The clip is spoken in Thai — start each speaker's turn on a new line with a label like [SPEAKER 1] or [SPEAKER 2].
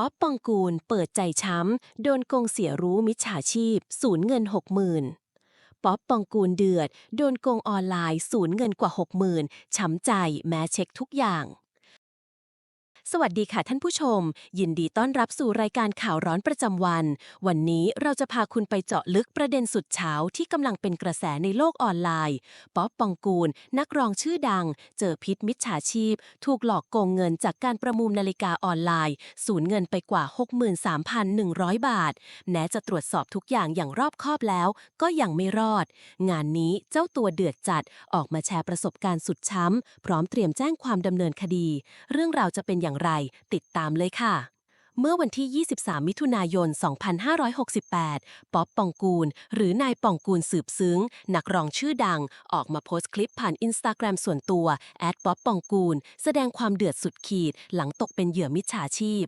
[SPEAKER 1] ป๊อปปองกูลเปิดใจช้ำ โดนโกงเสียรู้มิจฉาชีพ สูญเงิน 60,000 ป๊อปปองกูลเดือด โดนโกงออนไลน์ สูญเงินกว่า 60,000 ช้ำใจแม้เช็คทุกอย่าง สวัสดีค่ะท่านผู้ชม ยินดีต้อนรับสู่รายการข่าวร้อนประจำวัน วันนี้เราจะพาคุณไปเจาะลึกประเด็นสุดเช้าที่กำลังเป็นกระแสในโลกออนไลน์ป๊อปปองกูล นักร้องชื่อดัง เจอพิษมิจฉาชีพ ถูกหลอกโกงเงินจากการประมูลนาฬิกาออนไลน์ สูญเงินไปกว่า 63,100 บาท แม้จะตรวจสอบทุกอย่างอย่างรอบคอบแล้ว ก็ยังไม่รอด งานนี้เจ้าตัวเดือดจัดออกมาแชร์ประสบการณ์สุดช้ำพร้อมเตรียมแจ้งความดำเนินคดี เรื่องราวจะเป็นอย่างไร ติดตามเลยค่ะ เมื่อวันที่ 23 มิถุนายน 2568 ป๊อปปองกูล หรือนายปองกูลสืบซึ้ง นักร้องชื่อดัง ออกมาโพสต์คลิปผ่านอินสตาแกรมส่วนตัวแอดป๊อปปองกูล แสดงความเดือดสุดขีด หลังตกเป็นเหยื่อมิจฉาชีพ